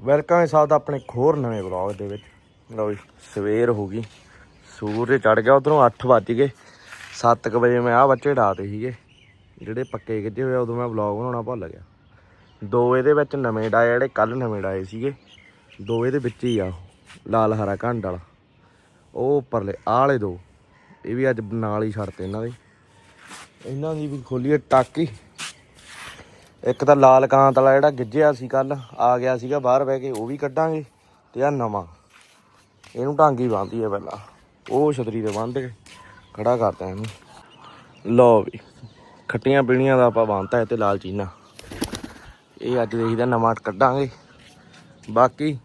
Welcome ਹੈ ਸਾਹਿਬ ਦਾ ਆਪਣੇ ਇੱਕ ਹੋਰ ਨਵੇਂ ਵਲੌਗ ਦੇ ਵਿੱਚ। ਲਓ ਜੀ ਸਵੇਰ ਹੋ ਗਈ। ਸੂਰਜ ਚੜ ਗਿਆ ਉਧਰੋਂ 8 ਵੱਜ ਗਏ। 7 ਵਜੇ ਮੈਂ ਆਹ ਬੱਚੇ ਢਾਤੇ ਸੀਗੇ। ਜਿਹੜੇ ਪੱਕੇ ਗਿੱਜੇ ਹੋਏ ਆ, ਉਦੋਂ ਮੈਂ ਵਲੌਗ ਬਣਾਉਣਾ ਭੁੱਲ ਗਿਆ। ਦੋ ਇਹਦੇ ਵਿੱਚ ਨਵੇਂ ਡਾਏ ਜਿਹੜੇ ਕੱਲ ਨਵੇਂ ਡਾਏ ਸੀਗੇ। ਦੋ ਇਹਦੇ ਵਿੱਚ ਹੀ ਆ ਉਹ, ਲਾਲ ਹਰਾ ਘੰਡ ਵਾਲਾ। ਉਹ ਉੱਪਰਲੇ ਆਹ ਵਾਲੇ ਦੋ। ਇਹ ਵੀ ਅੱਜ ਨਾਲ ਹੀ ਛੱਡਤੇ ਇਹਨਾਂ ਦੇ। ਇਹਨਾਂ ਦੀ ਵੀ ਖੋਲੀਏ ਟਾਕੀ। ਇੱਕ ਤਾਂ ਲਾਲ ਕਾਂਤ ਵਾਲਾ ਜਿਹੜਾ ਗਿੱਜਿਆ ਸੀ ਕੱਲ ਆ ਗਿਆ ਸੀਗਾ ਬਾਹਰ ਬਹਿ ਕੇ, ਉਹ ਵੀ ਕੱਢਾਂਗੇ ਤੇ ਆ ਨਵਾਂ। ਇਹਨੂੰ ਢਾਂਗੀ ਬੰਨ੍ਹਦੀ ਹੈ ਪਹਿਲਾਂ। ਉਹ ਛਤਰੀ ਤੇ ਬੰਨ੍ਹ ਕੇ ਖੜਾ ਕਰਦਾ ਇਹਨੂੰ। ਲਓ ਵੀ, ਖੱਟੀਆਂ ਪੀਣੀਆਂ ਦਾ ਆਪਾਂ ਬੰਨਤਾ ਹੈ ਤੇ ਲਾਲ ਚੀਨਾ। ਇਹ ਅੱਜ ਦੇਖੀਦਾ ਨਵਾਂ ਕੱਢਾਂਗੇ। ਬਾਕੀ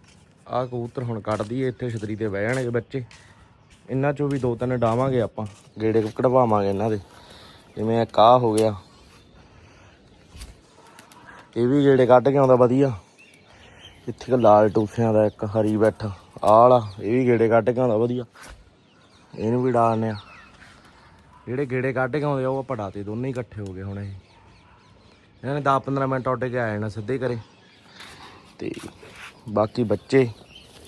ਆਹ ਕਬੂਤਰ ਹੁਣ ਕੱਢਦੀ ਏ ਇੱਥੇ ਛਤਰੀ ਤੇ ਬਹਿ ਜਾਣਗੇ ਬੱਚੇ। ਇਹਨਾਂ ਚੋਂ ਵੀ ਦੋ ਤਿੰਨ ਡਾਵਾਂਗੇ ਆਪਾਂ, ਗੇੜੇ ਕਢਵਾਵਾਂਗੇ ਇਹਨਾਂ ਦੇ। ਜਿਵੇਂ ਇੱਕ ਆਹ ਹੋ ਗਿਆ ਇਹ ਵੀ ਜਿਹੜੇ ਕੱਢ ਕੇ ਆਉਂਦਾ ਵਧੀਆ। ਇੱਥੇ ਇੱਕ ਲਾਲ ਟੂਸਿਆਂ ਦਾ ਇੱਕ ਹਰੀ ਬੈਠ, ਆਹ ਵਾਲਾ, ਇਹ ਵੀ ਗੇੜੇ ਕੱਢ ਕੇ ਆਉਂਦਾ ਵਧੀਆ। ਇਹਨੂੰ ਵੀ ਡਾਲਨੇ ਆ। ਜਿਹੜੇ ਗੇੜੇ ਕੱਢ ਕੇ ਆਉਂਦੇ ਆ, ਉਹ ਪੜਾਤੇ ਡਾਤੇ ਦੋਨੇ ਹੀ ਇਕੱਠੇ ਹੋ ਗਏ ਹੁਣ ਇਹ। ਇਹਨਾਂ ਨੇ 10-15 ਮਿੰਟ ਉੱਡ ਕੇ ਆ ਜਾਣਾ ਸਿੱਧੇ ਕਰੇ ਤੇ ਬਾਕੀ ਬੱਚੇ,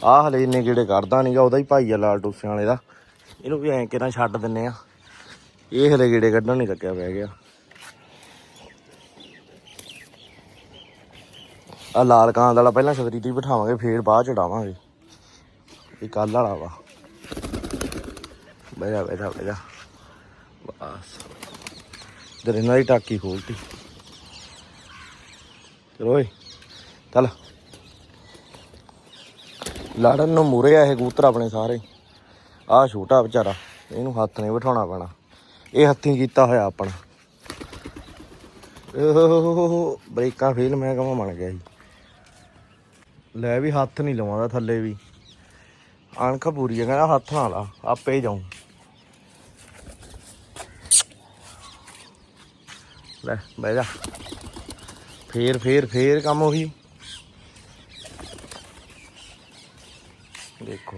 ਆਹ ਹਲੇ ਇੰਨੇ ਗੇੜੇ ਕੱਢਦਾ ਨਹੀਂਗਾ ਉਹਦਾ ਹੀ ਭਾਈ ਆ ਲਾਲ ਟੂਸਿਆਂ ਵਾਲੇ ਦਾ। ਇਹਨੂੰ ਵੀ ਐਂ ਕਿਰਾਂ ਛੱਡ ਦਿੰਨੇ ਆ। ਇਹ ਹਲੇ ਗੇੜੇ ਕੱਢਣ ਨਹੀਂ ਲੱਗਿਆ ਪੈ ਗਿਆ। ਆ ਲਾਲ ਕਾਂ ਵਾਲਾ ਪਹਿਲਾਂ ਛਤਰੀ ਤੇ ਬਿਠਾਵਾਂਗੇ, ਫੇਰ ਬਾਅਦ ਚੜਾਵਾਂਗੇ ਇਹ ਕੱਲ ਵਾਲਾ ਵਾ। ਬਹਿ ਜਾ, ਬਹਿ ਬਸ। ਇਧਰ ਇਹਨਾਂ ਦੀ ਟਾਕੀ ਖੋਲਤੀ। ਚਲੋ ਓਏ, ਚੱਲ। ਲੜਨ ਨੂੰ ਮੂਰੇ ਆ ਇਹ ਕਬੂਤਰ ਆਪਣੇ ਸਾਰੇ। ਆ ਛੋਟਾ ਵਿਚਾਰਾ, ਇਹਨੂੰ ਹੱਥ ਨਹੀਂ ਬਿਠਾਉਣਾ ਪੈਣਾ। ਇਹ ਹੱਥੀਂ ਕੀਤਾ ਹੋਇਆ ਆਪਣਾ। ਓਹ ਬ੍ਰੇਕਾਂ ਫੇਲ, ਮੈਂ ਕਹਾਂ ਬਣ ਗਿਆ ਸੀ। ਲੈ ਵੀ ਹੱਥ ਨਹੀਂ ਲਵਾਉਂਦਾ ਥੱਲੇ ਵੀ। ਅਣਖ ਪੂਰੀ ਹੈ ਕਹਿੰਦਾ ਹੱਥ ਨਾਲ ਲਾ, ਆਪੇ ਹੀ ਲੈ, ਬਹਿ ਜਾ। ਫੇਰ ਫੇਰ ਫੇਰ ਕੰਮ ਉਹੀ। ਦੇਖੋ।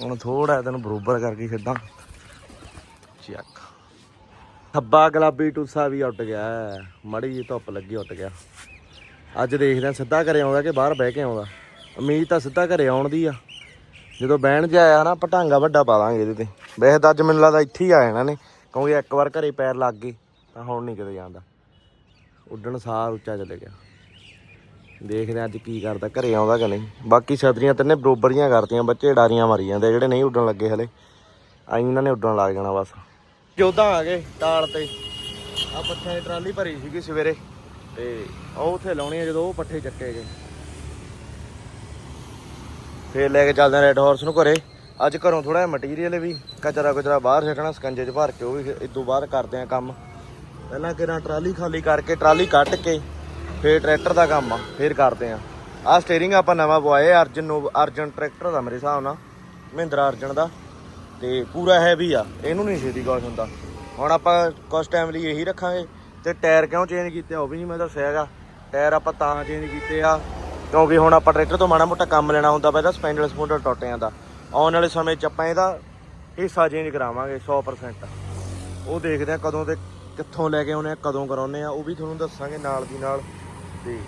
ਹੁਣ ਥੋੜਾ ਤੈਨੂੰ ਬਰੋਬਰ ਕਰਕੇ ਛੱਡਾਂ ਚੱਕ। ਥੱਬਾ ਗੁਲਾਬੀ ਟੂਸਾ ਵੀ ਉੱਟ ਗਿਆ। ਮੜੀ ਜੀ ਧੁੱਪ ਲੱਗੀ ਉੱਟ ਗਿਆ। ਅੱਜ ਦੇਖਦੇ ਆ ਸਿੱਧਾ ਘਰੇ ਆਉਂਦਾ ਕਿ ਬਾਹਰ ਬਹਿ ਕੇ ਆਉਂਦਾ। ਉਮੀਦ ਤਾਂ ਸਿੱਧਾ ਘਰੇ ਆਉਣ ਦੀ ਆ। ਜਦੋਂ ਬਹਿਣ ਜਾਇਆ ਨਾ, ਪਟਾਂਗਾ ਵੱਡਾ ਪਾ ਦਾਂਗੇ ਇਹਦੇ ਤੇ। ਵੈਸੇ ਤਾਂ ਅੱਜ ਮੈਨੂੰ ਲੱਗਦਾ ਇੱਥੇ ਹੀ ਆ ਜਾਣਾ ਨੇ, ਕਿਉਂਕਿ ਇੱਕ ਵਾਰ ਘਰੇ ਪੈਰ ਲੱਗ ਗਏ, ਤਾਂ ਹੁਣ ਨਹੀਂ ਕਿਤੇ ਜਾਂਦਾ। ਉੱਡਣ ਸਾਰ ਉੱਚਾ ਚਲੇ ਗਿਆ। ਦੇਖਦੇ ਅੱਜ ਕੀ ਕਰਦਾ, ਘਰੇ ਆਉਂਦਾ ਕਿ ਨਹੀਂ। ਬਾਕੀ ਛਤਰੀਆਂ ਤਿੰਨੇ ਬਰੋਬਰ ਦੀਆਂ ਕਰਤੀਆਂ, ਬੱਚੇ ਡਾਰੀਆਂ ਮਾਰੀ ਜਾਂਦੇ ਜਿਹੜੇ ਨਹੀਂ ਉੱਡਣ ਲੱਗੇ ਹਲੇ। ਆਈ ਇਹਨਾਂ ਨੇ ਉੱਡਣ ਲੱਗ ਜਾਣਾ ਬਸ। ਜੋਧਾ ਆ ਗਏ ਟਾਲ ਤੇ। ਆ ਪੱਠਿਆਂ ਦੀ ਟਰਾਲੀ ਭਰੀ ਸੀਗੀ ਸਵੇਰੇ। ਤੇ ਉਹ ਉੱਥੇ ਲਾਉਣੀ ਆ ਜਦੋਂ ਉਹ ਪੱਠੇ ਚੱਕੇ ਗਏ। ਫੇਰ ਲੈ ਕੇ ਚੱਲਦੇ ਆ ਰੈੱਡ ਹਾਰਸ ਨੂੰ ਘਰੇ। ਅੱਜ ਘਰੋਂ ਥੋੜਾ ਜਿਹਾ ਮਟੀਰੀਅਲ ਵੀ, ਕਚਰਾ ਕੁਚਰਾ ਬਾਹਰ ਛੱਡਣਾ ਸਕੰਜੇ 'ਚ ਭਰ ਕੇ ਉਹ ਵੀ ਇਦੋਂ ਬਾਹਰ ਕਰਦੇ ਆ ਕੰਮ। ਪਹਿਲਾਂ ਕਿਰਾਂ ਟਰਾਲੀ ਖਾਲੀ ਕਰਕੇ ਟਰਾਲੀ ਕੱਟ ਕੇ, ਫੇਰ ਟਰੈਕਟਰ ਦਾ ਕੰਮ ਆ, ਫੇਰ ਕਰਦੇ ਆ। ਆਹ ਸਟੀਅਰਿੰਗ ਆਪਾਂ ਨਵਾਂ ਪਵਾਏ ਅਰਜਨ ਨੂੰ, ਅਰਜਨ ਟਰੈਕਟਰ ਦਾ ਮੇਰੇ ਹਿਸਾਬ ਨਾਲ, ਮਹਿੰਦਰਾ ਅਰਜਨ ਦਾ। ਤੇ ਪੂਰਾ ਹੈਵੀ ਆ, ਇਹਨੂੰ ਨਹੀਂ ਛੇਤੀ ਕੁਛ ਹੁੰਦਾ। ਹੁਣ ਆਪਾਂ ਕੁਛ ਟਾਈਮ ਲਈ ਇਹੀ ਰੱਖਾਂਗੇ। ਤੇ ਟਾਇਰ ਕਿਉਂ ਚੇਂਜ ਕੀਤੇ ਉਹ ਵੀ ਨਹੀਂ ਮੈਂ ਦੱਸਿਆ ਹੈਗਾ। ਟਾਇਰ ਆਪਾਂ ਤਾਂ ਚੇਂਜ ਕੀਤੇ ਆ, ਕਿਉਂਕਿ ਹੁਣ ਆਪਾਂ ਟਰੈਕਟਰ ਤੋਂ ਮਾੜਾ ਮੋਟਾ ਕੰਮ ਲੈਣਾ ਹੁੰਦਾ ਪਹਿਲਾਂ ਸਪੈਂਡਲ ਸਪੂਂਡਲ ਟੁੱਟ ਦਾ। ਆਉਣ ਵਾਲੇ ਸਮੇਂ 'ਚ ਆਪਾਂ ਇਹਦਾ ਹਿੱਸਾ ਚੇਂਜ ਕਰਾਵਾਂਗੇ 100% ਉਹ ਦੇਖਦੇ ਆ ਕਦੋਂ ਤੇ ਕਿੱਥੋਂ ਲੈ ਕੇ ਆਉਨੇ ਆ, ਕਦੋਂ ਕਰਾਉਨੇ ਆ, ਉਹ ਵੀ ਤੁਹਾਨੂੰ ਦੱਸਾਂਗੇ ਨਾਲ ਦੀ ਨਾਲ। ਤੇ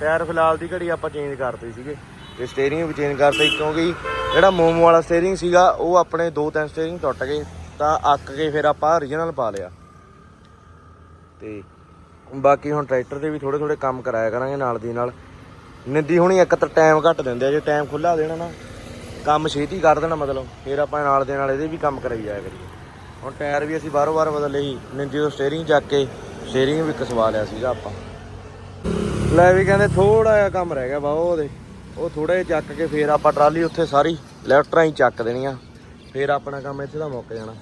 ਟਾਇਰ ਫਿਲਹਾਲ ਦੀ ਘੜੀ ਆਪਾਂ ਚੇਂਜ ਕਰਤੇ ਸੀਗੇ। ਤੇ ਸਟੀਅਰਿੰਗ ਵੀ ਚੇਂਜ ਕਰਤੇ, ਕਿਉਂਕਿ ਜਿਹੜਾ ਮੋਮੋ ਵਾਲਾ ਸਟੀਅਰਿੰਗ ਸੀਗਾ, ਉਹ ਆਪਣੇ ਦੋ ਤਿੰਨ ਸਟੀਅਰਿੰਗ ਟੁੱਟ ਗਏ, ਤਾਂ ਅੱਕ ਕੇ ਫਿਰ ਆਪਾਂ origignal ਪਾ ਲਿਆ। ਤੇ ਬਾਕੀ ਹੁਣ ਟਰੈਕਟਰ ਦੇ ਵੀ ਥੋੜੇ ਥੋੜੇ ਕੰਮ ਕਰਾਇਆ ਕਰਾਂਗੇ ਨਾਲ ਦੀ ਨਾਲ। ਨਿੰਦੀ ਹੁਣੀ ਇੱਕ ਤਾਂ ਟਾਈਮ ਘੱਟ ਦਿੰਦੇ ਆ, ਜੇ ਟਾਈਮ ਖੁੱਲਾ ਦੇਣਾ ਨਾ, ਕੰਮ ਛੇਤੀ ਕਰ ਦੇਣਾ ਮਤਲਬ, ਫਿਰ ਆਪਾਂ ਨਾਲ ਦੇ ਨਾਲ ਇਹਦੇ ਵੀ ਕੰਮ ਕਰਾਈ ਜਾਇਆ ਕਰੀਏ। ਹੁਣ ਟਾਇਰ ਵੀ ਅਸੀਂ ਬਾਰੋ ਬਾਰ ਬਦਲੇ ਸੀ ਨਿੰਦੀ ਤੋਂ ਸਟੀਅਰਿੰਗ ਚੱਕ ਕੇ ਸਟੀਅਰਿੰਗ ਵੀ ਕਸਵਾ ਲਿਆ ਸੀਗਾ ਆਪਾਂ। ਲੈ ਵੀ ਕਹਿੰਦੇ ਥੋੜਾ ਜਿਹਾ ਕੰਮ ਰਹਿ ਗਿਆ ਵਾ ਉਹਦੇ, ਉਹ ਥੋੜਾ ਜਿਹਾ ਚੱਕ ਕੇ ਫੇਰ ਆਪਾਂ ਟਰਾਲੀ ਉੱਥੇ ਸਾਰੀ ਲੈਫਟਰਾਂ ਹੀ ਚੱਕ ਦੇਣੀਆਂ ਆ ਫੇਰ ਆਪਣਾ ਕੰਮ ਇੱਥੇ ਦਾ ਮੁੱਕ ਜਾਣਾ।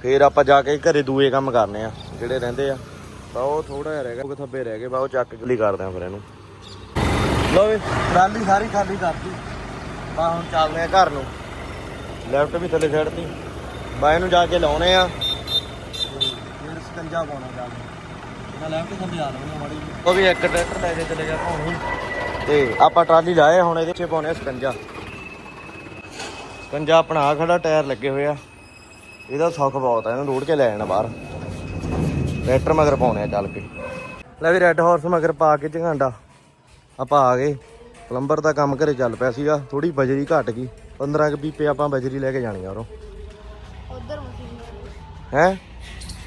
ਫੇਰ ਆਪਾਂ ਜਾ ਕੇ ਘਰੇ ਦੂਏ ਕੰਮ ਕਰਨੇ ਆ। ਜਿਹੜੇ ਰਹਿੰਦੇ ਆ ਤਾਂ ਉਹ ਥੋੜਾ ਜਿਹਾ ਰਹਿ ਗਿਆ ਉਹ ਥੱਬੇ ਰਹਿ ਗਏ ਬਾ ਉਹ ਚੱਕ ਲਈ ਕਰਦੇ ਆ ਫਿਰ ਇਹਨੂੰ। ਲਓ ਵੀ ਟਰਾਲੀ ਸਾਰੀ ਖਾਲੀ ਕਰਤੀ। ਬਾ ਹੁਣ ਚੱਲਦੇ ਆ ਘਰ ਨੂੰ। ਲੈਫਟ ਵੀ ਥੱਲੇ ਛੱਡਤੀ। ਬਾ ਇਹਨੂੰ ਜਾ ਕੇ ਲਾਉਣੇ ਆ। ਫਿਰ ਸਕੰਜਾ ਪਾਉਣਾ ਜਾ ਕੇ। ਲੈਫਟ ਥੱਲੇ ਆ ਲਾਉਣਾ ਮਾੜੀ। ਉਹ ਵੀ ਇੱਕ ਟਰੈਕਟਰ ਲੈ ਕੇ ਚਲੇ ਗਿਆ ਭਾਉਣੀ ਤੇ ਆਪਾਂ ਟਰਾਲੀ ਲਾਏ ਹੁਣ ਇਹਦੇ 'ਚ ਪਾਉਣੇ ਆ ਸਕੰਜਾ। ਸਕੰਜਾ ਆਪਣਾ ਆ ਖੜਾ ਟਾਇਰ ਲੱਗੇ ਹੋਏ ਆ। ਇਹਦਾ ਸੁੱਖ ਬਹੁਤ ਆ ਇਹਨੂੰ ਰੋੜ ਕੇ ਲੈ ਜਾਣਾ ਬਾਹਰ। ਟਰੈਕਟਰ ਮਗਰ ਪਾਉਣੇ ਆ ਚੱਲ ਕੇ। ਲੈ ਵੀ ਰੈੱਡ ਹਾਰਸ ਮਗਰ ਪਾ ਕੇ ਝੰਗਾਂਡਾ ਆਪਾਂ ਆ ਗਏ। ਪਲੰਬਰ ਦਾ ਕੰਮ ਘਰੇ ਚੱਲ ਪਿਆ ਸੀਗਾ। ਥੋੜੀ ਬਜਰੀ ਘਟ ਗਈ। 15 ਕੁ ਪੀਪੇ ਆਪਾਂ ਬਜਰੀ ਲੈ ਕੇ ਜਾਣੀ ਆ ਉਰੋਂ। ਉਧਰ ਮਸ਼ੀਨ ਹੈ?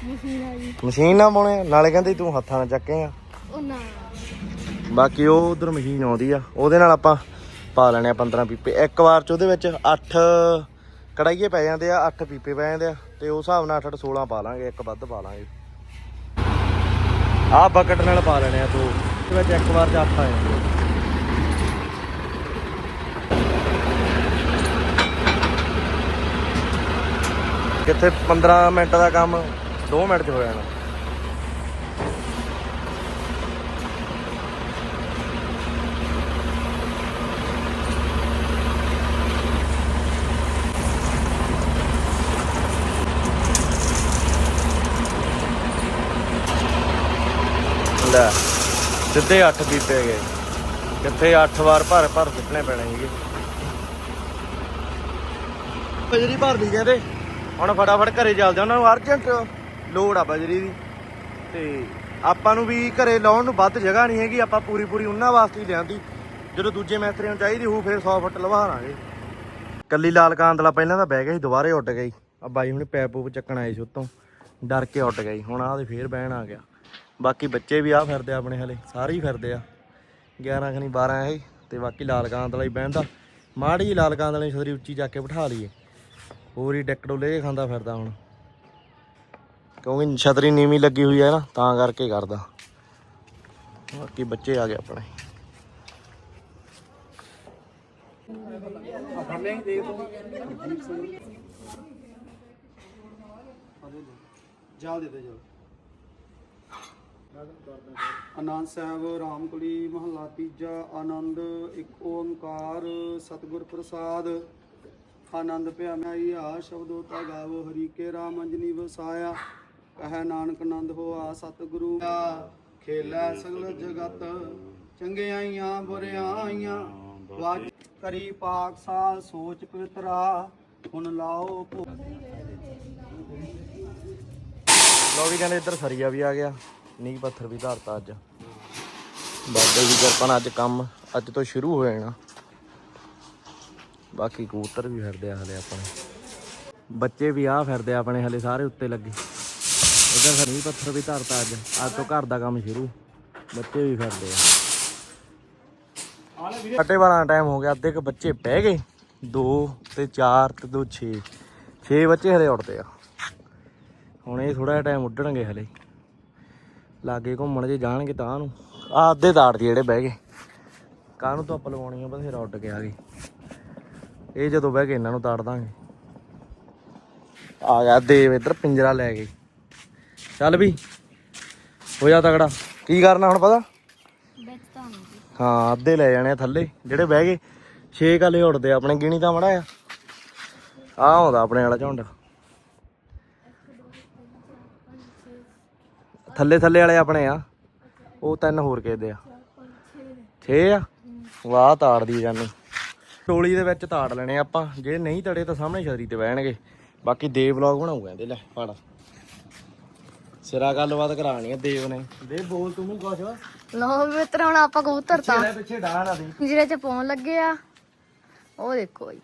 ਮਸ਼ੀਨ ਮਸ਼ੀਨ ਨਾ ਪਾਉਣੇ ਨਾਲੇ ਕਹਿੰਦੇ ਤੂੰ ਹੱਥਾਂ ਨਾਲ ਚੱਕੇਗਾ ਉਹ ਨਾ। ਬਾਕੀ ਉਹ ਉਧਰ ਮਸ਼ੀਨ ਆਉਂਦੀ ਆ। ਉਹਦੇ ਨਾਲ ਆਪਾਂ ਪਾ ਲੈਣੇ ਆ 15 ਪੀਪੇ ਇੱਕ ਵਾਰ ਚ ਉਹਦੇ ਵਿੱਚ 8 ਕੜਾਈਏ ਪੈ ਜਾਂਦੇ ਆ 8 ਪੀਪੇ ਪੈ ਜਾਂਦੇ ਆ। ਤੇ ਉਸ ਹਿਸਾਬ ਨਾਲ 8 8 16 ਪਾ ਲਾਂਗੇ ਇੱਕ ਵੱਧ ਪਾ ਲਾਂਗੇ। ਆਹ ਬਕਟ ਨਾਲ ਪਾ ਲੈਣੇ ਆ ਦੋ ਵਿੱਚ ਇੱਕ ਵਾਰ ਚ 8 ਆ ਜਾਂਦੇ ਕਿੱਥੇ 15 ਮਿੰਟ ਦਾ ਕੰਮ 2 ਮਿੰਟ ਚ ਹੋ ਜਾਣਾ। ਲੈ। ਸਿੱਧੇ 8 ਪੀਪੇ ਗਏ। ਕਿੱਥੇ 8 ਵਾਰ ਭਰ ਭਰ ਸੁੱਟਣੇ ਪੈਣੇ ਸੀਗੇ। ਬਜਰੀ ਭਰਦੀ ਕਹਿੰਦੇ। ਹੁਣ ਫਟਾਫਟ ਘਰੇ ਚੱਲਦੇ ਉਹਨਾਂ ਨੂੰ ਅਰਜੈਂਟ ਲੋੜ ਆ ਬਜਰੀ ਦੀ। ਤੇ ਆਪਾਂ ਨੂੰ ਵੀ ਘਰੇ ਲਾਉਣ ਨੂੰ ਵੱਧ ਜਗ੍ਹਾ ਨਹੀਂ ਹੈਗੀ। ਆਪਾਂ ਪੂਰੀ ਪੂਰੀ ਉਹਨਾਂ ਵਾਸਤੇ ਹੀ ਲਿਆਂਦੀ। ਜਦੋਂ ਦੂਜੇ ਮਿਸਤਰੀ ਨੂੰ ਚਾਹੀਦੀ ਹੋਊ ਫਿਰ 100 ਫੁੱਟ ਲਵਾ ਲਾਂਗੇ ਕੱਲੀ ਲਾਲ ਕਾਂਦਲਾ ਪਹਿਲਾਂ ਤਾਂ ਬਹਿ ਗਿਆ ਸੀ ਦੁਬਾਰੇ ਉੱਡ ਗਈ ਆ ਬਾਈ ਹੁਣੇ ਪੈਪ ਪੂਪ ਚੱਕਣ ਆਏ ਸੀ ਉੱਤੋਂ। ਡਰ ਕੇ ਉੱਡ ਗਈ ਹੁਣ ਆਹ ਤੇ ਫੇਰ ਬਹਿਣ ਆ ਗਿਆ। ਬਾਕੀ ਬੱਚੇ ਵੀ ਆ ਫਿਰਦੇ ਆ ਆਪਣੇ ਹਲੇ, ਸਾਰੇ ਹੀ ਫਿਰਦੇ ਆ। 11 ਖਣੀ 12 ਇਹ, ਤੇ ਬਾਕੀ ਲਾਲ ਕਾਂਦਲਾ ਹੀ ਬਹਿੰਦਾ। ਮਾੜੀ ਜਿਹੀ ਲਾਲ ਛਤਰੀ ਉੱਚੀ ਚੱਕ ਕੇ ਬਿਠਾ ਲਈਏ। ਹੋਰ ਹੀ ਡੈਕ ਡੋਲੇ ਜਿਹੇ ਖਾਂਦਾ ਫਿਰਦਾ ਹੁਣ। ਕਿਉਂਕਿ ਛਤਰੀ ਨੀਵੀਂ ਲੱਗੀ ਹੋਈ ਹੈ ਨਾ, ਤਾਂ ਕਰਕੇ ਕਰਦਾ। ਬਾਕੀ ਬੱਚੇ ਆ ਗਏ ਆਪਣੇ। ਜਾ ਦੇ ਦੇ ਜਾ ਆਨੰਦ ਸਾਹਿਬ, ਰਾਮਕਲੀ ਮਹੱਲਾ ਤੀਜਾ, ਆਨੰਦ, ਇੱਕ ਓੰਕਾਰ, ਸਤਿਗੁਰ ਪ੍ਰਸਾਦ। ਆਨੰਦ ਭਿਆ ਮੈਂ ਆ ਸ਼ਬਦੋ ਤਾ ਗਾਵੋ, ਹਰੀ ਕੇ ਰਾਮ ਅੰਜਨੀ ਵਸਾਇਆ। ਕਹੈ ਨਾਨਕ ਆਨੰਦ ਹੋਆ ਸਤਿਗੁਰੂ ਦਾ, ਖੇਲਾ ਸਗਲ ਜਗਤ, ਚੰਗਿਆਈਆਂ ਬੁਰਿਆਈਆਂ। ਵਾਜ ਕਰੀ ਪਾਕ ਸਾਲ ਸੋਚ ਪਵਿੱਤਰਾ ਹੁਣ ਲਾਓ ਲੋ ਵੀ ਕਹਿੰਦੇ ਇੱਧਰ ਸਰੀਆ ਵੀ ਆ ਗਿਆ। ਨੀਂਹ ਪੱਥਰ ਵੀ ਧਰਤਾ ਅੱਜ। ਬਾਬੇ ਦੀ ਕਿਰਪਾ ਨਾਲ ਅੱਜ ਕੰਮ ਅੱਜ ਤੋਂ ਸ਼ੁਰੂ ਹੋ ਜਾਣਾ। ਬਾਕੀ ਕਬੂਤਰ ਵੀ ਫਿਰਦੇ ਆ ਹਲੇ ਆਪਣੇ। ਬੱਚੇ ਵੀ ਆ ਫਿਰਦੇ ਆ ਆਪਣੇ ਹਲੇ ਸਾਰੇ ਉੱਤੇ ਲੱਗੇ। ਫਿਰ ਨੀਂਹ ਪੱਥਰ ਵੀ ਧਰਤਾ ਅੱਜ। ਅੱਜ ਤੋਂ ਘਰ ਦਾ ਕੰਮ ਸ਼ੁਰੂ। ਬੱਚੇ ਵੀ ਫਿਰਦੇ ਆ। ਅੱਟੇ ਵਾਲਾ ਟਾਈਮ ਹੋ ਗਿਆ, ਅੱਧੇ ਕ ਬੱਚੇ ਬਹਿ ਗਏ। 2 ਤੇ 4 ਤੇ 2 6 6 ਬੱਚੇ ਹਲੇ ਉੱਡਦੇ ਆ। ਹੁਣ ਇਹ ਥੋੜਾ ਜਿਹਾ ਟਾਈਮ ਉੱਡਣਗੇ ਹਲੇ। ਲਾਗੇ ਘੁੰਮਣ ਜੇ ਜਾਣਗੇ ਤਾਂ ਨੂੰ। ਆ ਅੱਧੇ ਤਾੜ ਜਿਹੜੇ ਬਹਿ ਗਏ। ਕਾਹਨੂੰ ਧੁੱਪ ਲਵਾਉਣੀ ਆ, ਬਥੇਰਾ ਉੱਡ ਕੇ ਆ ਗਏ। ਇਹ ਜਦੋਂ ਬਹਿ ਗਏ, ਇਹਨਾਂ ਨੂੰ ਤਾੜ ਦਾਂਗੇ। ਆ ਗਿਆ ਦੇਵ ਇੱਧਰ, ਪਿੰਜਰਾ ਲੈ ਗਏ ਚੱਲ ਵੀ, ਹੋ ਜਾ ਤਗੜਾ ਕੀ ਕਰਨਾ ਹੁਣ ਪਤਾ? ਹਾਂ, ਅੱਧੇ ਲੈ ਜਾਣੇ ਆ ਥੱਲੇ। ਜਿਹੜੇ ਬਹਿ ਗਏ, ਛੇ ਕਾਲੇ ਉੱਡਦੇ ਆਪਣੇ ਗਿਣੀ ਤਾਂ ਮੜਾ ਆ। ਆ ਆਉਂਦਾ ਆਪਣੇ ਵਾਲਾ ਝੁੰਡ। ਥੱਲੇ ਥੱਲੇ ਵਾਲੇ ਆਪਣੇ ਆ। ਉਹ ਤਿੰਨ ਹੋਰ ਕਿਸੇ ਦੇ ਆ। 6 ਆ? ਵਾਹ ਤਾੜਦੀ ਜਾਨੀ। ਟੋਲੀ ਦੇ ਵਿੱਚ ਤਾੜ ਲੈਣੇ ਆਪਾਂ। ਜੇ ਨਹੀਂ ਤੜੇ ਤਾਂ ਸਾਹਮਣੇ ਛਤਰੀ ਤੇ ਬਹਿਣਗੇ। ਬਾਕੀ ਦੇਵ ਵਲੌਗ ਬਣਾਉਂਗਾ ਇਹਦੇ ਲੈ ਫੜ। ਸਿਰਾ ਗੱਲਬਾਤ ਕਰਾਣੀ ਆ ਦੇਵ ਨੇ। ਦੇ ਬੋਲ ਤੂੰ ਵੀ ਕੁਛ। ਲੋ ਮਿੱਤਰ ਹੁਣ ਆਪਾਂ ਕਬੂਤਰ ਤਾਂ ਤੇਰੇ ਪਿੱਛੇ ਡਾਣ ਆ ਦੀ। ਜਿਹੜੇ ਚ ਪਾਉਣ ਲੱਗੇ ਆ। ਉਹ ਦੇਖੋ ਜੀ।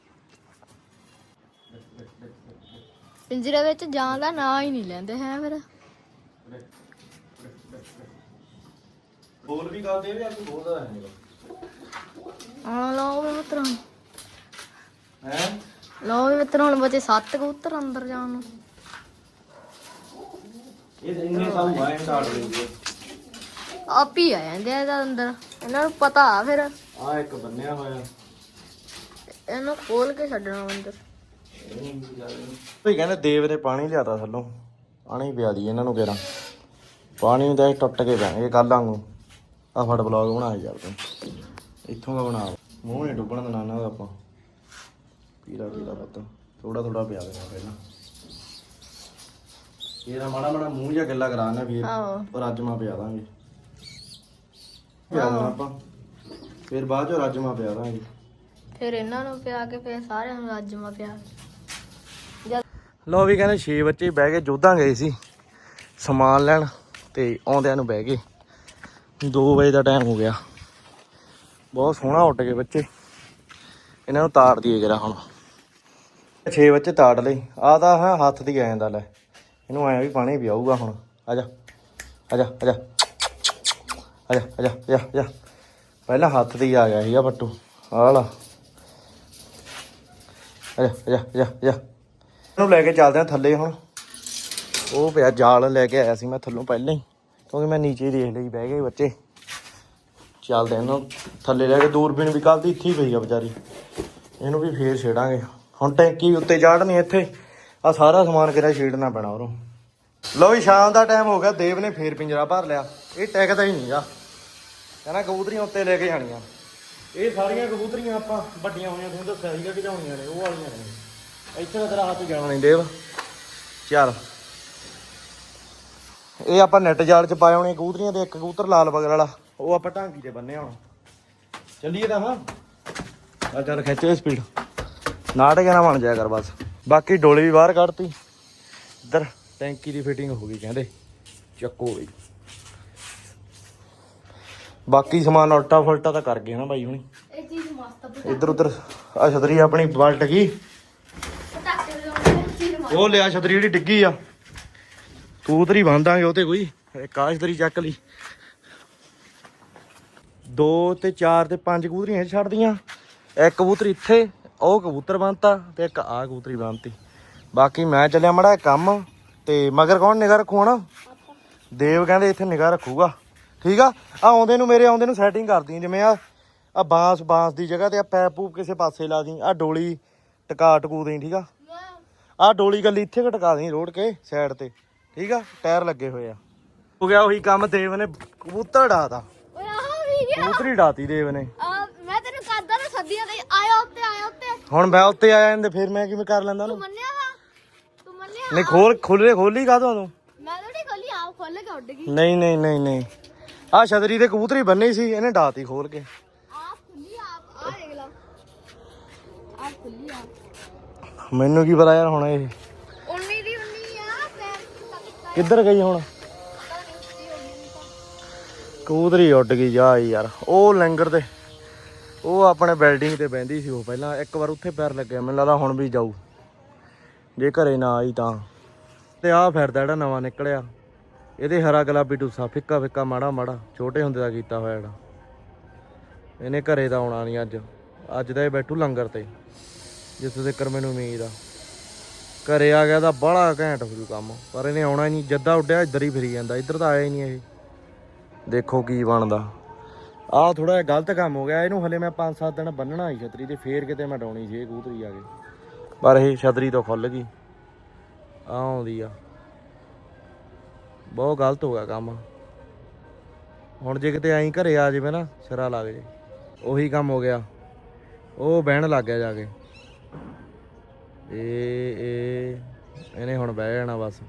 ਪਿੰਜਰੇ ਵਿੱਚ ਜਾਣ ਦਾ ਨਾਂ ਹੀ ਨਹੀਂ ਲੈਂਦੇ ਹੈ ਫਿਰ? ਬੋਲ ਵੀ ਕਰਦੇ ਵੀ ਅੱਜ ਬੋਲਦਾ ਨਹੀਂ ਹਾਂ ਲੋ ਵੀ ਮਿੱਤਰ। ਹੈ? ਲੋ ਵੀ ਮਿੱਤਰ ਹੁਣ ਬਚੇ ਸੱਤ ਕਬੂਤਰ ਅੰਦਰ ਜਾਣ ਨੂੰ। ਇਹ ਤਾਂ ਇੰਨੇ ਸਾਲ ਵਾਏ ਸਟਾਰਟ ਹੋ ਗਏ ਆਪ ਹੀ ਆ ਜਾਂਦੇ ਆ ਇਹਦਾ ਅੰਦਰ। ਇਹਨਾਂ ਨੂੰ ਪਤਾ ਆ ਫਿਰ। ਆ ਇੱਕ ਬੰਨਿਆ ਹੋਇਆ। ਇਹਨੂੰ ਖੋਲ ਕੇ ਛੱਡਣਾ ਅੰਦਰ। ਭਈ ਕਹਿੰਦੇ ਦੇਵ ਨੇ ਪਾਣੀ ਲਿਆਤਾ ਥੱਲੋਂ। ਪਾਣੀ ਪਿਆ ਦੀ ਇਹਨਾਂ ਨੂੰ ਕਿਹੜਾ। ਪਾਣੀ ਨੂੰ ਤਾਂ ਇਹ ਟੁੱਟ ਕੇ ਪੈਣਗੇ ਕੱਲ ਵਾਂਗੂ। ਆ ਫੜ ਬਲੌਗ ਬਣਾ ਯਾਰ ਤੂੰ ਇੱਥੋਂ ਦਾ ਬਣਾ ਮੂੰਹ ਨਹੀਂ ਡੁੱਬਣ ਦੇਣਾ ਨਾ ਆਪਾਂ। ਪੀਲਾ ਪੀਲਾ ਪੱਤਾ। ਥੋੜਾ ਥੋੜਾ ਪਿਆ ਦੇਣਾ ਪਹਿਲਾਂ। ਇਹਦਾ ਮਾੜਾ ਮਾੜਾ ਮੂੰਹ ਜਿਹਾ ਗੱਲਾ ਕਰਾਣਾ ਵੀਰ। ਆਹੋ। ਪਰ ਰਾਜਮਾ ਪਿਆ ਦਾਂਗੇ। ਪਿਆ ਦੇਣਾ ਆਪਾਂ। ਫਿਰ ਬਾਅਦ ਚੋਂ ਰਾਜਮਾ ਪਿਆ ਦਾਂਗੇ। ਫਿਰ ਇਹਨਾਂ ਨੂੰ ਪਿਆ ਕੇ ਫਿਰ ਸਾਰਿਆਂ ਨੂੰ ਰਾਜਮਾ ਪਿਆ। ਜਦ ਲੋ ਵੀ ਕਹਿੰਦੇ 6 ਬੱਚੇ ਬਹਿ ਕੇ ਜੋਧਾਂ ਗਏ ਸੀ। ਸਮਾਨ ਲੈਣ ਤੇ ਆਉਂਦਿਆਂ ਨੂੰ ਬਹਿ ਗਏ। 2 ਵਜੇ ਦਾ ਟਾਈਮ ਹੋ ਗਿਆ। ਬਹੁਤ ਸੋਹਣਾ ਉੱਡ ਗਏ ਬੱਚੇ। ਇਹਨਾਂ ਨੂੰ ਤਾੜ ਦਈਏ ਜਰਾ ਹੁਣ। 6 ਬੱਚੇ ਤਾੜ ਲਈ ਆ ਤਾਂ ਹੈ ਹੱਥ ਦੀ ਆ ਜਾਂਦਾ ਲੈ। ਇਹਨੂੰ ਐਂ ਵੀ ਪਾਣੀ ਪਿਆਊਗਾ ਹੁਣ। ਆ ਜਾ। ਆ ਜਾ ਆ ਜਾ। ਆ ਜਾ ਆ ਜਾ ਆ ਜਾ, ਪਹਿਲਾਂ ਹੱਥ ਦੀ ਆ ਗਿਆ ਸੀਗਾ ਪੱਟੂ। ਆਹ ਲਾ। ਆ ਜਾ ਆ ਜਾ ਆ ਜਾ ਇਹਨੂੰ ਲੈ ਕੇ ਚੱਲਦੇ ਆ ਥੱਲੇ ਹੁਣ। ਉਹ ਪਿਆ ਜਾਲ ਲੈ ਕੇ ਆਇਆ ਸੀ ਮੈਂ ਥੱਲੋਂ ਪਹਿਲਾਂ ਹੀ। ਕਿਉਂਕਿ ਮੈਂ ਨੀਚੇ ਦੇਖ ਲਈ, ਬਹਿ ਗਏ ਬੱਚੇ। ਚੱਲਦੇ ਇਹਨਾਂ ਥੱਲੇ ਲੈ ਕੇ, ਦੂਰਬੀਨ ਵੀ ਕੱਲ ਦੀ ਇੱਥੇ ਹੀ ਪਈ ਆ ਵਿਚਾਰੀ। ਇਹਨੂੰ ਵੀ ਫੇਰ ਛੇੜਾਂਗੇ। ਹੁਣ ਟੈਂਕੀ ਉੱਤੇ ਚਾੜਨੀ ਇੱਥੇ। ਆ ਸਾਰਾ ਸਮਾਨ ਕਿਹੜਾ ਛੇੜਨਾ ਪੈਣਾ ਉਹਨੂੰ। ਲਓ ਵੀ, ਸ਼ਾਮ ਦਾ ਟਾਈਮ ਹੋ ਗਿਆ, ਦੇਵ ਨੇ ਫੇਰ ਪਿੰਜਰਾ ਭਰ ਲਿਆ। ਇਹ ਟਿਕਦਾ ਹੀ ਨਹੀਂਗਾ। ਕਹਿੰਦਾ ਕਬੂਤਰੀਆਂ ਉੱਤੇ ਲੈ ਕੇ ਜਾਣੀਆਂ। ਇਹ ਸਾਰੀਆਂ ਕਬੂਤਰੀਆਂ ਆਪਾਂ ਵੱਡੀਆਂ ਹੋਈਆਂ ਤੁਹਾਨੂੰ ਦੱਸਿਆ ਸੀਗਾ ਕਿ ਜਾਣੀਆਂ ਨੇ, ਉਹ ਵਾਲੀਆਂ ਨੇ। ਇੱਥੇ ਤਾਂ ਤੇਰਾ ਹੱਥ ਜਾਣਾ ਨਹੀਂ, ਦੇਵ। ਚੱਲ। ਇਹ ਆਪਾਂ ਨੈਟ ਜਾਲ ਚ ਪਾਏ ਹੋਣੇ ਕਬੂਤਰੀਆਂ ਦੇ ਇੱਕ ਕਬੂਤਰ ਲਾਲ ਬਗਲ ਵਾਲਾ। ਉਹ ਆਪਾਂ ਢਾਂਗੀ ਤੇ ਬੰਨੇ ਹੁਣ। ਚੱਲੀਏ ਤਾਂ ਹਾਂ। ਆ ਚੱਲ ਖਿੱਚੇ ਸਪੀਡ ਨਾਟਕ ਨਾ ਬਣ ਜਾਇਆ ਕਰ ਬਸ। ਬਾਕੀ ਡੋਲੇ ਵੀ ਬਾਹਰ ਕੱਢਤੀ। ਇੱਧਰ ਟੈਂਕੀ ਦੀ ਫਿਟਿੰਗ ਹੋ ਗਈ ਕਹਿੰਦੇ। ਚੱਕੋ ਬਈ। ਬਾਕੀ ਸਮਾਨ ਉਲਟਾ ਫੁਲਟਾ ਤਾਂ ਕਰ ਗਏ ਨਾ ਬਾਈ ਹੁਣੀ। ਇਹ ਚੀਜ਼ ਮਸਤ ਆ ਇੱਧਰ ਉੱਧਰ ਆ ਛਤਰੀ ਆਪਣੀ ਪਲਟ ਗਈ। ਉਹ ਲਿਆ ਛਤਰੀ ਜਿਹੜੀ ਡਿੱਗੀ ਆ। ਕਬੂਤਰੀ ਬੰਦਾਂਗੇ ਉਹ ਤੇ ਕੋਈ ਛਤਰੀ ਚੱਕ ਲਈ। ਦੋ ਤੇ ਚਾਰ ਤੇ ਪੰਜ ਕਬੂਤਰੀਆਂ ਛੱਡਦੀਆਂ। ਇੱਕ ਕਬੂਤਰ ਇੱਥੇ ਉਹ ਕਬੂਤਰ ਬੰਨਤਾ ਤੇ ਇੱਕ ਆ ਕਬੂਤਰੀ ਬੰਨਤੀ। ਬਾਕੀ ਮੈਂ ਚੱਲਿਆ ਮੜਾ ਕੰਮ ਤੇ ਮਗਰ ਕੌਣ ਨਿਗਾ ਰੱਖੂ ਹਣਾ? ਦੇਵ ਕਹਿੰਦੇ ਇੱਥੇ ਨਿਗਾ ਰੱਖੂਗਾ। ਠੀਕ ਆ? ਆ ਆਉਂਦੇ ਨੂੰ ਮੇਰੇ ਆਉਂਦੇ ਨੂੰ ਸੈਟਿੰਗ ਕਰਦੀ ਜਿਵੇਂ ਆ ਆ ਬਾਂਸ ਬਾਂਸ ਦੀ ਜਗ੍ਹਾ ਤੇ ਆ ਪੈਪ ਪੂਪ ਕਿਸੇ ਪਾਸੇ ਲਾ ਦੀ ਆ ਡੋਲੀ ਟਕਾ ਟਕੂ ਦੇਈ ਠੀਕ ਆ? ਆ ਡੋਲੀ ਗੱਲੀ ਇੱਥੇ ਘਟਕਾ ਦੇਈ ਰੋੜ ਕੇ ਸਾਈਡ ਤੇ। ਠੀਕ ਆ? ਟਾਇਰ ਲੱਗੇ ਹੋਏ ਆ। ਹੋ ਗਿਆ ਉਹੀ ਕੰਮ ਦੇਵ ਨੇ ਕਬੂਤਰ ਡਾਤਾ ਓਏ ਆਹ ਵੀ ਗਿਆ ਕਬੂਤਰੀ ਡਾਤੀ ਦੇਵ ਨੇ। ਆ ਮੈਂ ਤੈਨੂੰ ਕਰਦਾ ਨਾ ਸੱਦੀਆਂ ਤੇ ਆਇਆ ਉੱਤੇ ਆਇਆ ਉੱਤੇ। ਹੁਣ ਮੈਂ ਉੱਤੇ ਆਇਆ ਜਾਂਦੇ ਫਿਰ ਮੈਂ ਕਿਵੇਂ ਕਰ ਲੈਂਦਾ ਤੂੰ ਉਹਨੂੰ ਮੰਨਿਆ ਵਾ? ਤੂੰ ਮੰਨਿਆ ਨਹੀਂ ਖੋਲ ਖੋਲੇ ਖੋਲੀ ਕਾ ਤੂੰ ਮੈਂ ਥੋੜੀ ਖੋਲੀ ਆਪ ਖੋਲ ਕੇ ਉੱਡ ਗਈ। ਨਹੀਂ ਨਹੀਂ ਨਹੀਂ ਨਹੀਂ। ਆ ਛਤਰੀ ਤੇ ਕਬੂਤਰੀ ਬੰਨੀ ਸੀ ਇਹਨੇ ਡਾਤੀ ਖੋਲ ਕੇ। ਆਪ ਖੁੱਲੀ ਆਪ ਆ ਦੇਖ ਲਾ। ਆਪ ਖੁੱਲੀ ਆਪ। ਮੈਨੂੰ ਕੀ ਪਤਾ ਯਾਰ ਹੁਣ ਇਹ ਉਨੀ ਦੀ ਉਨੀ ਆ ਪੈਰ ਕਿੱਤਾ ਕਿੱਧਰ ਗਈ ਹੁਣ? ਕਬੂਤਰੀ ਉੱਡ ਗਈ, ਜਾ ਯਾਰ। ਉਹ ਲੰਗਰ ਤੇ, ਉਹ ਆਪਣੇ ਬਿਲਡਿੰਗ ਤੇ ਬੈੰਦੀ ਸੀ ਉਹ ਪਹਿਲਾਂ। ਇੱਕ ਵਾਰ ਉੱਥੇ ਪੈਰ ਲੱਗਿਆ, ਮੈਨੂੰ ਲੱਗਦਾ ਹੁਣ ਵੀ ਜਾਊ। ਜੇ ਘਰੇ ਨਾ ਆਈ ਤਾਂ। ਤੇ ਆਹ ਫਿਰਦਾ ਜਿਹੜਾ ਨਵਾਂ ਨਿਕਲਿਆ। ਇਹਦੇ ਹਰਾ ਗੁਲਾਬੀ ਟੂਸਾ ਫਿੱਕਾ ਫਿੱਕਾ, ਮਾੜਾ ਮਾੜਾ। ਛੋਟੇ ਹੁੰਦੇ ਦਾ ਕੀਤਾ ਹੋਇਆ ਜਿਹੜਾ। ਇਹਨੇ ਘਰੇ ਤਾਂ ਆਉਣਾ ਨਹੀਂ ਅੱਜ। ਅੱਜ ਦਾ ਇਹ ਬੈਠੂ ਲੰਗਰ ਤੇ ਜਿੱਥੇ ਤੱਕ ਮੈਨੂੰ ਉਮੀਦ ਆ। ਘਰੇ ਆ ਗਿਆ ਤਾਂ ਬੜਾ ਘੈਂਟ ਹੋ ਜੂ ਕੰਮ। ਪਰ ਇਹਨੇ ਆਉਣਾ ਹੀ ਨਹੀਂ। ਜੱਦਾ ਉੱਡਿਆ, ਇੱਧਰ ਹੀ ਫਿਰੀ ਜਾਂਦਾ। ਇੱਧਰ ਤਾਂ ਆਇਆ ਹੀ ਨਹੀਂ ਇਹ। ਦੇਖੋ ਕੀ ਬਣਦਾ। ਆਹ ਥੋੜਾ ਜਿਹਾ ਗਲਤ ਕੰਮ ਹੋ ਗਿਆ। ਇਹਨੂੰ ਹਲੇ ਮੈਂ 5-7 ਦਿਨ ਬੰਨਣਾ ਹੀ ਛਤਰੀ ਤੇ, ਫੇਰ ਕਿਤੇ ਮੈਂ ਡਾਉਣੀ ਸੀ ਇਹ ਕਬੂਤਰੀ ਆ ਕੇ। ਪਰ ਇਹ ਛਤਰੀ ਤੋਂ ਖੁੱਲ ਗਈ। ਆ ਆਉਂਦੀ ਆ। ਬਹੁਤ ਗਲਤ ਹੋ ਗਿਆ ਕੰਮ। ਹੁਣ ਜੇ ਕਿਤੇ ਐਂ ਘਰੇ ਆ ਜਾਵੇ ਨਾ, ਸਿਰਾ ਲੱਗ ਜੇ ਉਹੀ ਕੰਮ ਹੋ ਗਿਆ। ਉਹ ਬਹਿਣ ਲੱਗ ਗਿਆ ਜਾ ਕੇ। ਇਹ ਇਹ ਇਹਨੇ ਹੁਣ ਬਹਿ ਜਾਣਾ ਬਸ।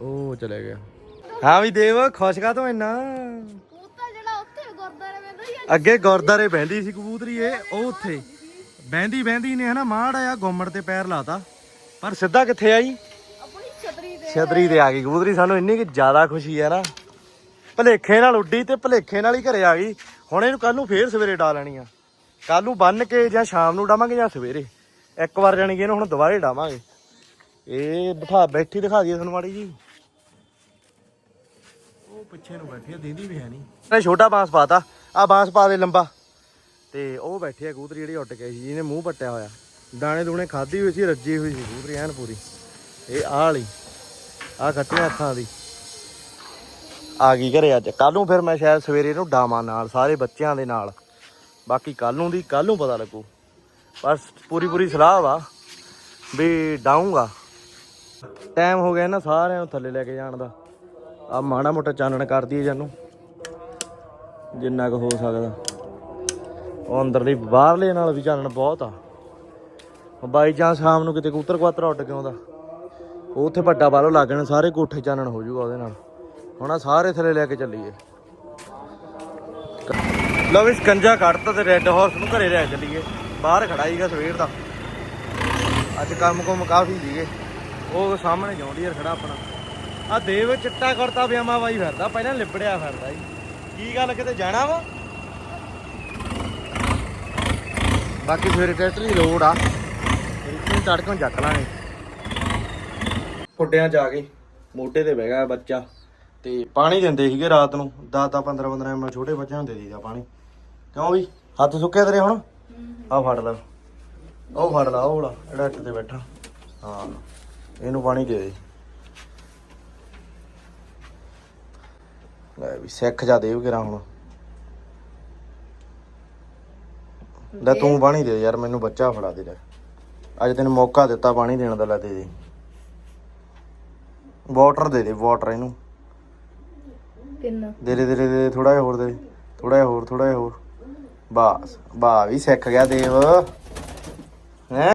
ਉਹ ਚਲੇ ਗਿਆ। ਹਾਂ ਵੀ ਦੇਵ ਖੁਸ਼ ਕਾ ਤੋਂ ਇੰਨਾ? ਕਬੂਤਰ ਜਿਹੜਾ ਉੱਥੇ ਗੁਰਦਾਰੇ ਵੇਂਦਾ ਸੀ ਅੱਗੇ ਗੁਰਦਾਰੇ ਬਹਿੰਦੀ ਸੀ ਕਬੂਤਰੀ ਇਹ ਉਹ ਉੱਥੇ। ਬਹਿੰਦੀ ਬਹਿੰਦੀ ਨੇ ਹਨਾ ਮਾੜ ਆ ਗੁੰਮੜ ਤੇ ਪੈਰ ਲਾਤਾ। ਪਰ ਸਿੱਧਾ ਕਿੱਥੇ ਆਈ? ਆਪਣੀ ਛਤਰੀ ਦੇ ਛਤਰੀ ਤੇ ਆ ਗਈ ਕਬੂਤਰੀ ਸਾਨੂੰ ਇੰਨੀ ਕਿ ਜ਼ਿਆਦਾ ਖੁਸ਼ੀ ਹੈ ਨਾ। ਭਲੇਖੇ ਨਾਲ ਉੱਡੀ ਤੇ ਭਲੇਖੇ ਨਾਲ ਹੀ ਘਰੇ ਆ ਗਈ। ਹੁਣ ਇਹਨੂੰ ਕੱਲ ਨੂੰ ਫੇਰ ਸਵੇਰੇ ਡਾ ਲੈਣੀ ਆ। ਕੱਲ ਨੂੰ ਬੰਨ ਕੇ ਜਾਂ ਸ਼ਾਮ ਨੂੰ ਡਾਵਾਂਗੇ ਜਾਂ ਸਵੇਰੇ? ਇੱਕ ਵਾਰ ਜਾਣੀ ਕਿ ਇਹਨੂੰ ਹੁਣ ਦੁਬਾਰੇ ਡਾਵਾਂਗੇ। ਇਹ ਬਿਠਾ ਬੈਠੀ ਦਿਖਾ ਦਈਏ ਤੁਹਾਨੂੰ ਮਾੜੀ ਜੀ ਉਹ ਪਿੱਛੇ ਨੂੰ ਬੈਠੀ ਆ ਦੀਦੀ ਵੀ ਹੈ ਨਹੀਂ। ਇਹਨੇ ਛੋਟਾ ਬਾਂਸ ਪਾਤਾ। ਆ ਬਾਂਸ ਪਾ ਦੇ ਲੰਬਾ। ਤੇ ਉਹ ਬੈਠੀ ਆ ਕਬੂਤਰੀ ਜਿਹੜੀ ਉੱਡ ਕੇ ਸੀ ਜਿਹਨੇ ਮੂੰਹ ਪੱਟਿਆ ਹੋਇਆ। ਦਾਣੇ ਦੂਣੇ ਖਾਧੀ ਹੋਈ ਸੀ ਰੱਜੀ ਹੋਈ ਸੀ ਕਬੂਤਰੀ ਐਨ ਪੂਰੀ। ਇਹ ਆਹ ਵਾਲੀ ਆ ਕੱਟੀਆਂ ਅੱਖਾਂ ਦੀ। ਆ ਗਈ ਘਰੇ ਅੱਜ। ਕੱਲ ਨੂੰ ਫਿਰ ਮੈਂ ਸ਼ਾਇਦ ਸਵੇਰੇ ਇਹਨੂੰ ਡਾਵਾਂ ਨਾਲ ਸਾਰੇ ਬੱਚਿਆਂ ਦੇ ਨਾਲ। ਬਾਕੀ ਕੱਲ ਨੂੰ ਦੀ ਕੱਲ ਨੂੰ ਪਤਾ ਲੱਗੂ। ਬਸ ਪੂਰੀ ਪੂਰੀ ਸਲਾਹ ਵਾ ਵੀ ਡਾਊਂਗਾ। ਟਾਈਮ ਹੋ ਗਿਆ ਨਾ ਸਾਰਿਆਂ ਨੂੰ ਥੱਲੇ ਲੈ ਕੇ ਜਾਣ ਦਾ। ਆ ਮਾੜਾ ਮੋਟਾ ਚਾਨਣ ਕਰ ਦਈਏ ਜਾਨੂੰ। ਜਿੰਨਾ ਕੁ ਹੋ ਸਕਦਾ। ਉਹ ਅੰਦਰਲੀ ਬਾਹਰਲੇ ਨਾਲ ਵੀ ਚਾਨਣ ਬਹੁਤ ਆ। ਬਾਈ ਚਾਂਸ ਸ਼ਾਮ ਨੂੰ ਕਿਤੇ ਕਬੂਤਰ ਕੁਆਤਰ ਉੱਡ ਕੇ ਆਉਂਦਾ। ਉਹ ਉੱਥੇ ਵੱਡਾ ਬਾਲੋ ਲੱਗਣ ਸਾਰੇ ਕੋਠੇ ਚਾਨਣ ਹੋ ਜਾਊਗਾ ਉਹਦੇ ਨਾਲ। ਹੁਣ ਆ ਸਾਰੇ ਥੱਲੇ ਲੈ ਕੇ ਚੱਲੀਏ। ਲਓ ਵੀ ਸਕੰਜਾ ਕੱਢਤਾ ਤੇ ਰੈੱਡ ਹਾਰਸ ਨੂੰ ਘਰੇ ਲੈ ਚੱਲੀਏ। ਬਾਹਰ ਖੜਾ ਹੀਗਾ ਸਵੇਰ ਦਾ। ਅੱਜ ਕੰਮ ਕੁਮ ਕਾਫੀ ਸੀਗੇ। ਉਹ ਸਾਹਮਣੇ ਜੌਂਡੀਅਰ ਖੜਾ ਆਪਣਾ। ਆ ਦੇਵ ਚਿੱਟਾ ਕੁੜਤਾ ਪਜਾਮਾ ਪਾਈ ਫਿਰਦਾ, ਪਹਿਲਾਂ ਲਿਬੜਿਆ ਫਿਰਦਾ ਜੀ। ਕੀ ਗੱਲ, ਕਿਤੇ ਜਾਣਾ ਵਾ? ਬਾਕੀ ਸਵੇਰੇ ਟਰੈਕਟਰ ਦੀ ਲੋੜ ਆ। ਰਿਕਸ਼ੇ ਤੜਕੋਂ ਚੱਕ ਲਾਂਗੇ। ਫੁੱਡਿਆਂ ਜਾ ਕੇ ਮੋਢੇ ਤੇ ਬਹਿ ਗਿਆ ਬੱਚਾ। ਤੇ ਪਾਣੀ ਦਿੰਦੇ ਸੀਗੇ ਰਾਤ ਨੂੰ। 10 10 15 15 ਐਮਐਲ ਛੋਟੇ ਬੱਚਿਆਂ ਨੂੰ ਦੇ ਦੀਦਾ ਪਾਣੀ। ਕਿਉਂ ਵੀ? ਹੱਥ ਸੁੱਕੇ ਤੇਰੇ ਹੁਣ? ਆ ਫੜ ਲੈ। ਉਹ ਫੜ ਲਾ ਉਹ ਵਾਲਾ ਜਿਹੜਾ ਇੱਟ ਤੇ ਬੈਠਾ। ਹਾਂ ਇਹਨੂੰ ਪਾਣੀ ਦੇ ਦੇ। ਲੈ ਵੀ ਸਿੱਖ ਜਾ ਦੇਵ ਕਿਰਾ ਹੁਣ। ਲੈ ਤੂੰ ਪਾਣੀ ਦੇ ਯਾਰ ਮੈਨੂੰ ਬੱਚਾ ਫੜਾ ਦੇ ਲੈ ਅੱਜ ਤੈਨੂੰ ਮੌਕਾ ਦਿੱਤਾ ਪਾਣੀ ਦੇਣ ਦਾ ਲੈ ਦੇ ਦੇ। ਵਾਟਰ ਦੇ ਦੇ ਵਾਟਰ ਇਹਨੂੰ। ਕਿੰਨਾ? ਦੇ ਦੇ ਦੇ ਦੇ ਥੋੜਾ ਜਿਹਾ ਹੋਰ ਦੇ ਥੋੜਾ ਜਿਹਾ ਹੋਰ ਥੋੜਾ ਜਿਹਾ ਹੋਰ। ਬਸ ਬਾ ਵੀ ਸਿੱਖ ਗਿਆ ਦੇਵ। ਹੈ?